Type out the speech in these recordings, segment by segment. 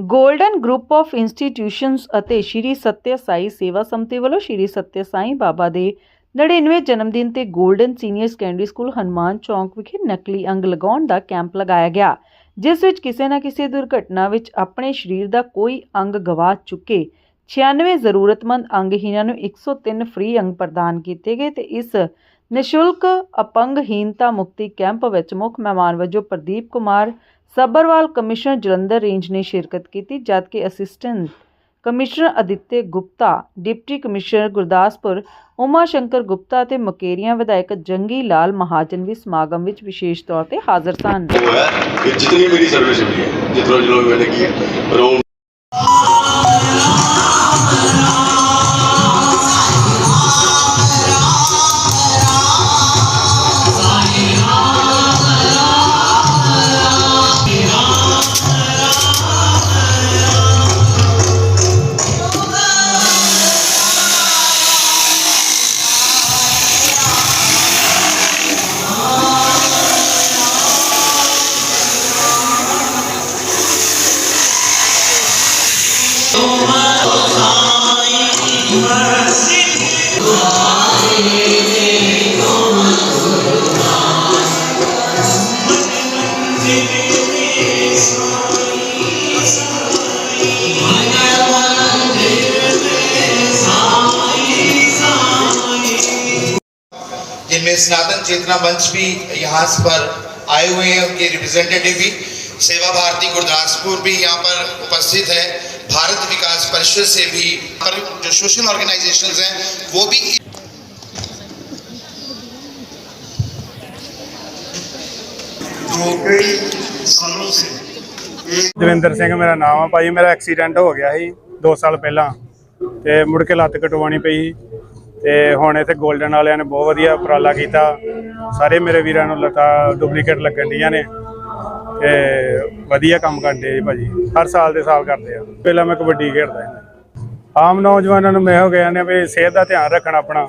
Golden group of institutions ਅਤੇ ਸ਼੍ਰੀ ਸੱਤਿਆ ਸਾਈ ਸੇਵਾ ਸੰਮਤੀ ਵੱਲੋਂ ਸ਼੍ਰੀ ਸੱਤਿਆ ਸਾਈ ਬਾਬਾ ਦੇ 99ਵੇਂ ਜਨਮ ਦਿਨ ਤੇ golden senior secondary school Hanuman ਚੌਂਕ ਵਿਖੇ ਨਕਲੀ ਅੰਗ ਲਗਾਉਣ ਦਾ ਕੈਂਪ ਲਗਾਇਆ ਗਿਆ, ਜਿਸ ਵਿੱਚ ਕਿਸੇ ਨਾ ਕਿਸੇ ਦੁਰਘਟਨਾ ਵਿੱਚ ਆਪਣੇ ਸਰੀਰ ਦਾ ਕੋਈ ਅੰਗ ਗਵਾ ਚੁੱਕੇ 96 ਜ਼ਰੂਰਤਮੰਦ ਅੰਗਹੀਣਾਂ ਨੂੰ 103 ਫ੍ਰੀ ਅੰਗ ਪ੍ਰਦਾਨ ਕੀਤੇ ਗਏ ਤੇ ਇਸ ਨਿਸ਼ੁਲਕ ਅਪੰਗਹੀਨਤਾ ਮੁਕਤੀ ਕੈਂਪ ਵਿੱਚ ਮੁੱਖ ਮਹਿਮਾਨ ਵਜੋਂ ਪ੍ਰਦੀਪ ਕੁਮਾਰ ਸੱਭਰਵਾਲ ਕਮਿਸ਼ਨਰ ਜਲੰਧਰ ਰੇਂਜ ਨੇ ਸ਼ਿਰਕਤ ਕੀਤੀ ਜਦਕਿ assistant commissioner Aditya Gupta, deputy commissioner Gurdaspur, Uma Shankar Gupta ਤੇ ਮਕੇਰੀਆਂ ਵਿਧਾਇਕ ਜੰਗੀ ਲਾਲ ਮਹਾਜਨ ਵੀ ਸਮਾਗਮ ਵਿੱਚ ਵਿਸ਼ੇਸ਼ ਤੌਰ ਤੇ ਹਾਜ਼ਰ ਸਨ। ਜਿਤਨੀ ਮੇਰੀ ਸਰਵਿਸ ਹੈ ਜਿਤਨਾ ਜੋ ਮੈਨੇ ਕੀ ਹੈ जिनमें सनातन चेतना मंच भी यहाँ पर आए हुए हैं, उनके रिप्रेजेंटेटिव भी। सेवा भारती गुरदासपुर भी यहाँ पर उपस्थित है। भारत विकास परिषद से भी पर जो सोशल ऑर्गेनाइजेशंस हैं, वो भी जो कई सालों से ਦਵਿੰਦਰ ਸਿੰਘ ਮੇਰਾ ਨਾਮ ਆ ਭਾਈ, ਮੇਰਾ ਐਕਸੀਡੈਂਟ ਹੋ ਗਿਆ ਸੀ 2 ਸਾਲ ਪਹਿਲਾਂ ਤੇ ਮੁੜ ਕੇ ਲੱਤ ਕਟਵਾਉਣੀ ਪਈ ਤੇ ਹੁਣ ਇੱਥੇ 골ਡਨ ਵਾਲਿਆਂ ਨੇ ਬਹੁਤ ਵਧੀਆ ਉਪਰਾਲਾ ਕੀਤਾ। ਸਾਰੇ ਮੇਰੇ ਵੀਰਾਂ ਨੂੰ ਲੱਤਾਂ ਡੁਪਲੀਕੇਟ ਲੱਗਣ ਡੀਆਂ ਨੇ ਤੇ ਵਧੀਆ ਕੰਮ ਕਰਦੇ ਜੀ ਭਾਜੀ, ਹਰ ਸਾਲ ਦੇ ਸਾਲ ਕਰਦੇ ਆ। ਪਹਿਲਾਂ ਮੈਂ ਕਬੱਡੀ ਖੇਡਦਾ ਆਮ ਨੌਜਵਾਨਾਂ ਨੂੰ ਮੈਂ ਹੋ ਗਿਆ ਨੇ ਵੀ ਸਿਹਤ ਦਾ ਧਿਆਨ ਰੱਖਣਾ ਆਪਣਾ,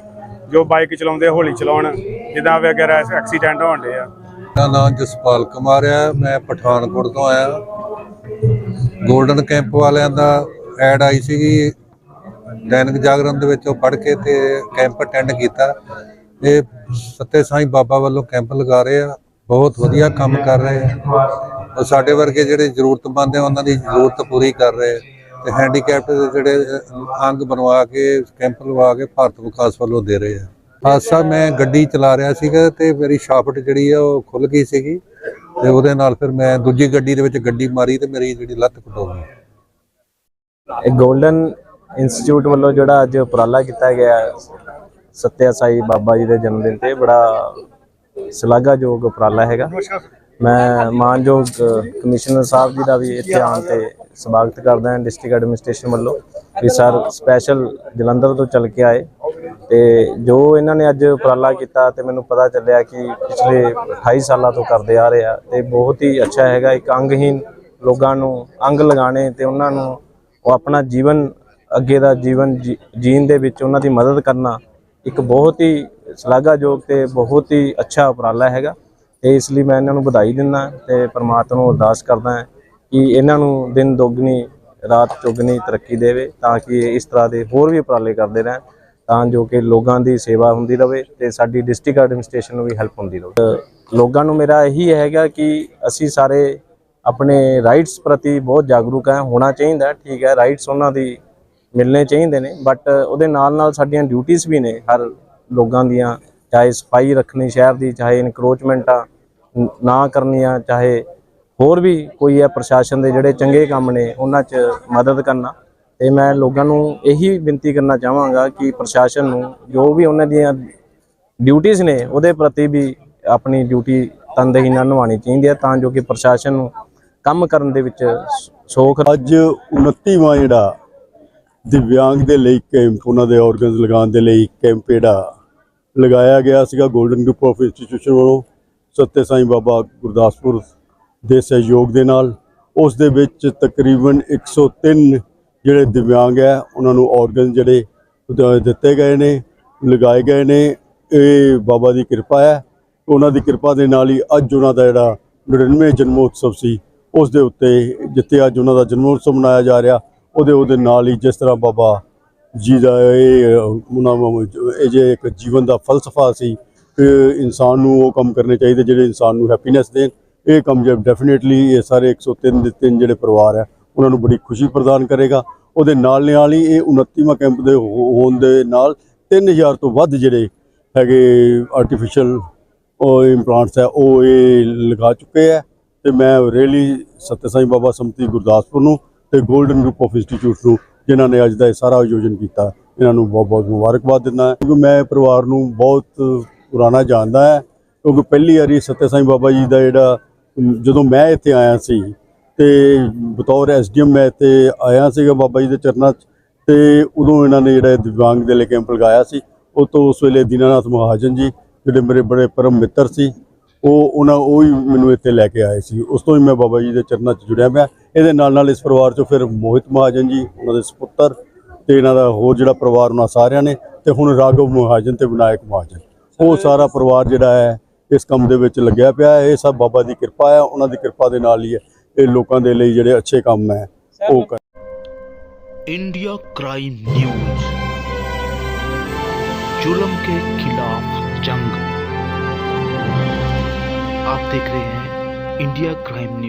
ਜੋ ਬਾਈਕ ਚਲਾਉਂਦੇ ਹੌਲੀ ਚਲਾਉਣ, ਜਿੱਦਾਂ ਵਗੈਰਾ ਐਕਸੀਡੈਂਟ ਹੋਣ ਡੇ ਆ ਮੇਰਾ ਨਾਮ ਜਸਪਾਲ ਕੁਮਾਰ ਆ, ਮੈਂ ਪਠਾਨਕੋਟ ਤੋਂ ਆਇਆ। ਗੋਲਡਨ ਕੈਂਪ ਵਾਲਿਆਂ ਦਾ ਐਡ ਆਈ ਸੀਗੀ। ਦੈਨਿਕ ਜਾਗਰਣ ਦੇ ਵਿੱਚ ਉਹ ਪੜ੍ਹ ਕੇ ਤੇ ਕੈਂਪ ਅਟੈਂਡ ਕੀਤਾ। ਇਹ ਸੱਤੇ ਸਾਈਂ ਬਾਬਾ ਵੱਲੋਂ ਕੈਂਪ ਲਗਾ ਰਹੇ ਆ। ਬਹੁਤ ਵਧੀਆ ਕੰਮ ਕਰ ਰਹੇ ਆ। ਸਾਡੇ ਵਰਗੇ ਜਿਹੜੇ ਜ਼ਰੂਰਤਮੰਦ ਆ, ਉਹਨਾਂ ਦੀ ਜ਼ਰੂਰਤ ਪੂਰੀ ਕਰ ਰਹੇ ਆ। ਤੇ ਹੈਂਡੀਕੈਪਟ ਦੇ ਜਿਹੜੇ ਅੰਗ ਬਣਵਾ ਕੇ, ਕੈਂਪ ਲਵਾ ਕੇ ਭਾਰਤ ਵਿਕਾਸ ਵੱਲੋਂ ਦੇ ਰਹੇ ਆ। ਹਾਦਸਾ ਮੈਂ ਗੱਡੀ ਚਲਾ ਰਿਹਾ ਸੀਗਾ ਤੇ ਮੇਰੀ ਸ਼ਾਫਟ ਜਿਹੜੀ ਆ ਉਹ ਖੁੱਲ ਗਈ ਸੀਗੀ। ਤੇ ਉਹਦੇ ਨਾਲ ਫਿਰ ਮੈਂ ਦੂਜੀ ਗੱਡੀ ਦੇ ਵਿੱਚ ਗੱਡੀ ਮਾਰੀ ਤੇ ਮੇਰੀ ਜਿਹੜੀ ਲੱਤ ਕਟੋ ਗਈ। ਇਹ 골ਡਨ ਇੰਸਟੀਚਿਊਟ ਵੱਲੋਂ ਜਿਹੜਾ ਅੱਜ ਉਪਰਾਲਾ ਕੀਤਾ ਗਿਆ ਹੈ, ਸਾਈ ਬਾਬਾ ਜੀ ਦੇ ਜਨਮ ਦਿਨ ਤੇ ਬੜਾ ਸ਼ਲਾਘਾਯੋਗ ਉਪਰਾਲਾ ਹੈਗਾ। ਮੈਂ ਮਾਨਯੋਗ ਕਮਿਸ਼ਨਰ ਸਾਹਿਬ ਜੀ ਦਾ ਵੀ ਇੱਥੇ ਆਉਣ ਤੇ ਸਵਾਗਤ ਕਰਦਾ ਹਾਂ ਡਿਸਟ੍ਰਿਕਟ ਐਡਮਿਨਿਸਟ੍ਰੇਸ਼ਨ ਵੱਲੋਂ ਕਿ ਸਰ ਸਪੈਸ਼ਲ ਜਲੰਧਰ ਤੋਂ ਚੱਲ ਕੇ ਆਏ। ਤੇ ਜੋ ਇਹਨਾਂ ਨੇ ਅੱਜ ਉਪਰਾਲਾ ਕੀਤਾ ਤੇ ਮੈਨੂੰ ਪਤਾ ਚੱਲਿਆ ਕਿ ਪਿਛਲੇ 28 ਸਾਲਾਂ ਤੋਂ ਕਰਦੇ ਆ ਰਹੇ ਆ ਤੇ ਬਹੁਤ ਹੀ ਅੱਛਾ ਹੈਗਾ, ਇੱਕ ਅੰਗਹੀਨ ਲੋਕਾਂ ਨੂੰ ਅੰਗ ਲਗਾਣੇ ਤੇ ਉਹਨਾਂ ਨੂੰ ਉਹ ਆਪਣਾ ਜੀਵਨ, ਅੱਗੇ ਦਾ ਜੀਵਨ ਜੀ- ਜੀਣ ਦੇ ਵਿੱਚ ਉਹਨਾਂ ਦੀ ਮਦਦ ਕਰਨਾ ਇੱਕ ਬਹੁਤ ਹੀ ਸ਼ਲਾਘਾਯੋਗ ਤੇ ਬਹੁਤ ਹੀ ਅੱਛਾ ਉਪਰਾਲਾ ਹੈਗਾ ਤੇ ਇਸ ਲਈ ਮੈਂ ਇਹਨਾਂ ਨੂੰ ਵਧਾਈ ਦਿੰਦਾ ਤੇ ਪਰਮਾਤਮਾ ਨੂੰ ਅਰਦਾਸ ਕਰਦਾ ਹਾਂ ਕਿ ਇਹਨਾਂ ਨੂੰ ਦਿਨ ਦੁੱਗਣੀ, ਰਾਤ ਚੌਗਣੀ ਤਰੱਕੀ ਦੇਵੇ ਤਾਂ ਕਿ ਇਹ ਇਸ ਤਰ੍ਹਾਂ ਦੇ ਹੋਰ ਵੀ ਉਪਰਾਲੇ ਕਰਦੇ ਰਹਿਣ। ਤਾਂ ਜੋ ਕਿ ਲੋਕਾਂ ਦੀ ਸੇਵਾ ਹੁੰਦੀ ਰਹੇ ਤੇ ਸਾਡੀ ਡਿਸਟ੍ਰਿਕਟ ਐਡਮਿਨਿਸਟ੍ਰੇਸ਼ਨ ਨੂੰ ਵੀ ਹੈਲਪ ਹੁੰਦੀ ਰਹੇ ਲੋਕਾਂ ਨੂੰ ਮੇਰਾ ਇਹੀ ਹੈਗਾ ਕਿ ਅਸੀਂ ਸਾਰੇ ਆਪਣੇ ਰਾਈਟਸ ਪ੍ਰਤੀ ਬਹੁਤ ਜਾਗਰੂਕ ਹੈ ਹੋਣਾ ਚਾਹੀਦਾ, ਠੀਕ ਹੈ ਰਾਈਟਸ ਉਹਨਾਂ ਦੀ ਮਿਲਣੇ ਚਾਹੀਦੇ ਨੇ ਬਟ ਉਹਦੇ ਨਾਲ ਨਾਲ ਸਾਡੀਆਂ ਡਿਊਟੀਆਂ ਵੀ ਨੇ ਹਰ ਲੋਕਾਂ ਦੀਆਂ, ਚਾਹੇ ਸਫ਼ਾਈ ਰੱਖਣੀ ਸ਼ਹਿਰ ਦੀ, ਚਾਹੇ ਇਨਕਰੋਚਮੈਂਟਾਂ ਨਾ ਕਰਨੀਆਂ, ਚਾਹੇ ਹੋਰ ਵੀ ਕੋਈ ਹੈ ਪ੍ਰਸ਼ਾਸਨ ਦੇ ਜਿਹੜੇ ਚੰਗੇ ਕੰਮ ਨੇ, ਉਹਨਾਂ 'ਚ ਮਦਦ ਕਰਨਾ। ਤੇ ਮੈਂ ਲੋਕਾਂ ਨੂੰ ਇਹੀ ਬੇਨਤੀ ਕਰਨਾ ਚਾਹਾਂਗਾ ਕਿ ਪ੍ਰਸ਼ਾਸਨ ਨੂੰ ਜੋ ਵੀ ਉਹਨਾਂ ਦੀਆਂ ਡਿਊਟੀਆਂ ਨੇ, ਉਹਦੇ ਪ੍ਰਤੀ ਵੀ ਆਪਣੀ ਡਿਊਟੀ ਤਨਦੇਹੀ ਨਾਲ ਨਿਭਾਉਣੀ ਚਾਹੀਦੀ ਹੈ ਤਾਂ ਜੋ ਕਿ ਪ੍ਰਸ਼ਾਸਨ ਨੂੰ ਕੰਮ ਕਰਨ ਦੇ ਵਿੱਚ ਸ- ਅੱਜ 29ਵਾਂ ਜਿਹੜਾ ਦਿਵਿਆਂਗ ਦੇ ਲਈ ਕੈਂਪ, ਉਹਨਾਂ ਦੇ ਆਰਗਨਸ ਲਗਾਉਣ ਦੇ ਲਈ ਕੈਂਪ ਜਿਹੜਾ ਲਗਾਇਆ ਗਿਆ ਸੀਗਾ 골ਡਨ ਗਰੁੱਪ ਆਫ ਇੰਸਟੀਟਿਊਸ਼ਨ ਵੱਲੋਂ, ਸੱਤੇ ਸਾਈਂ ਬਾਬਾ ਗੁਰਦਾਸਪੁਰ ਦੇ ਸਹਿਯੋਗ ਦੇ ਨਾਲ। ਉਸ ਦੇ ਵਿੱਚ ਤਕਰੀਬਨ 103 ਜਿਹੜੇ ਦਿਵਿਆਂਗ ਹੈ, ਉਹਨਾਂ ਨੂੰ ਆਰਗਨ ਜਿਹੜੇ ਦਿੱਤੇ ਗਏ ਨੇ, ਲਗਾਏ ਗਏ ਨੇ, ਇਹ ਬਾਬਾ ਦੀ ਕਿਰਪਾ ਹੈ। ਉਹਨਾਂ ਦੀ ਕਿਰਪਾ ਦੇ ਨਾਲ ਹੀ ਅੱਜ ਉਹਨਾਂ ਦਾ ਜਿਹੜਾ 99 ਜਨਮੋਤਸਵ ਸੀ, ਉਸ ਦੇ ਉੱਤੇ ਜਿੱਥੇ ਅੱਜ ਉਹਨਾਂ ਦਾ ਜਨਮੋਤਸਵ ਮਨਾਇਆ ਜਾ ਰਿਹਾ, ਉਹਦੇ ਉਹਦੇ ਨਾਲ ਹੀ ਜਿਸ ਤਰ੍ਹਾਂ ਬਾਬਾ ਜੀ ਦਾ ਇਹ, ਉਹਨਾਂ ਜੇ ਇੱਕ ਜੀਵਨ ਦਾ ਫਲਸਫਾ ਸੀ ਕਿ ਇਨਸਾਨ ਨੂੰ ਉਹ ਕੰਮ ਕਰਨੇ ਚਾਹੀਦੇ, ਜਿਹੜੇ ਇਨਸਾਨ ਨੂੰ ਹੈਪੀਨੈਸ ਦੇਣ, ਇਹ ਕੰਮ ਜੇ ਡੈਫੀਨੇਟਲੀ ਇਹ ਸਾਰੇ 103 ਦੇ ਤਿੰਨ ਜਿਹੜੇ ਪਰਿਵਾਰ ਹੈ ਉਹਨਾਂ ਨੂੰ ਬੜੀ ਖੁਸ਼ੀ ਪ੍ਰਦਾਨ ਕਰੇਗਾ। ਉਹਦੇ ਨਾਲ ਨਾਲ ਹੀ ਇਹ 29ਵਾਂ ਕੈਂਪ ਦੇ ਹੋ- ਹੋਣ ਦੇ ਨਾਲ 3000 ਤੋਂ ਵੱਧ ਜਿਹੜੇ ਹੈਗੇ ਆਰਟੀਫੀਸ਼ੀਅਲ ਉਹ ਇੰਪਲਾਂਟਸ ਹੈ, ਉਹ ਇਹ ਲਗਾ ਚੁੱਕੇ ਹੈ। ਤੇ ਮੈਂ ਰੀਅਲੀ ਸਤਿ ਸਾਈਂ ਬਾਬਾ ਸੰਮਤੀ ਗੁਰਦਾਸਪੁਰ ਨੂੰ ਤੇ 골ਡਨ ਗਰੁੱਪ ਆਫ ਇੰਸਟੀਚਿਊਟ ਨੂੰ, ਜਿਨ੍ਹਾਂ ਨੇ ਅੱਜ ਦਾ ਇਹ ਸਾਰਾ ਆਯੋਜਨ ਕੀਤਾ, ਇਹਨਾਂ ਨੂੰ ਬਹੁਤ ਬਹੁਤ ਮੁਬਾਰਕਬਾਦ ਦਿੰਦਾ ਕਿਉਂਕਿ ਮੈਂ ਪਰਿਵਾਰ ਨੂੰ ਬਹੁਤ ਪੁਰਾਣਾ ਜਾਣਦਾ ਹੈ, ਕਿਉਂਕਿ ਪਹਿਲੀ ਵਾਰੀ ਸਤਿ ਸਾਈਂ ਬਾਬਾ ਜੀ ਦਾ ਜਿਹੜਾ, ਜਦੋਂ ਮੈਂ ਇੱਥੇ ਆਇਆ ਸੀ ਤੇ ਬਤੌਰ ਐਸਡੀਐਮ ਮੈਂ ਇੱਥੇ ਆਇਆ ਸੀਗਾ ਬਾਬਾ ਜੀ ਦੇ ਚਰਨਾਂ 'ਚ ਤੇ ਉਦੋਂ ਇਹਨਾਂ ਨੇ ਜਿਹੜਾ ਦਿਵਿਆਂਗ ਦੇ ਲਈ ਕੈਂਪ ਲਗਾਇਆ ਸੀ। ਉਹ ਤੋਂ ਉਸ ਵੇਲੇ ਦੀਨਾਨਾਥ ਮਹਾਜਨ ਜੀ, ਜਿਹੜੇ ਮੇਰੇ ਬੜੇ ਪਰਮ ਮਿੱਤਰ ਸੀ, ਉਹ ਉਹਨਾਂ ਉਹ ਹੀ ਮੈਨੂੰ ਇੱਥੇ ਲੈ ਕੇ ਆਏ ਸੀ। ਉਸ ਤੋਂ ਹੀ ਮੈਂ ਬਾਬਾ ਜੀ ਦੇ ਚਰਨਾਂ 'ਚ ਜੁੜਿਆ ਪਿਆ। ਇਹਦੇ ਨਾਲ ਨਾਲ ਇਸ ਪਰਿਵਾਰ 'ਚੋਂ ਫਿਰ ਮੋਹਿਤ ਮਹਾਜਨ ਜੀ, ਉਹਨਾਂ ਦੇ ਸੁਪੁੱਤਰ ਤੇ ਇਹਨਾਂ ਦਾ ਹੋਰ ਜਿਹੜਾ ਪਰਿਵਾਰ ਉਹਨਾਂ ਸਾਰਿਆਂ ਨੇ ਤੇ ਹੁਣ ਰਾਘਵ ਮਹਾਜਨ ਤੇ ਵਿਨਾਇਕ ਮਹਾਜਨ। ਉਹ ਸਾਰਾ ਪਰਿਵਾਰ ਜਿਹੜਾ ਹੈ, ਇਸ ਕੰਮ ਦੇ ਵਿੱਚ ਲੱਗਿਆ ਪਿਆ ਇਹ ਸਭ ਬਾਬਾ ਦੀ ਕਿਰਪਾ ਹੈ, ਉਹਨਾਂ ਦੀ ਕਿਰਪਾ ਦੇ ਨਾਲ ਹੀ ਹੈ। ਇਹ ਲੋਕਾਂ ਦੇ ਲਈ ਜਿਹੜੇ ਅੱਛੇ ਕੰਮ ਹੈ ਉਹ ਕਰ इंडिया क्राइम न्यूज जुल्म के खिलाफ जंग आप देख रहे हैं इंडिया क्राइम न्यूज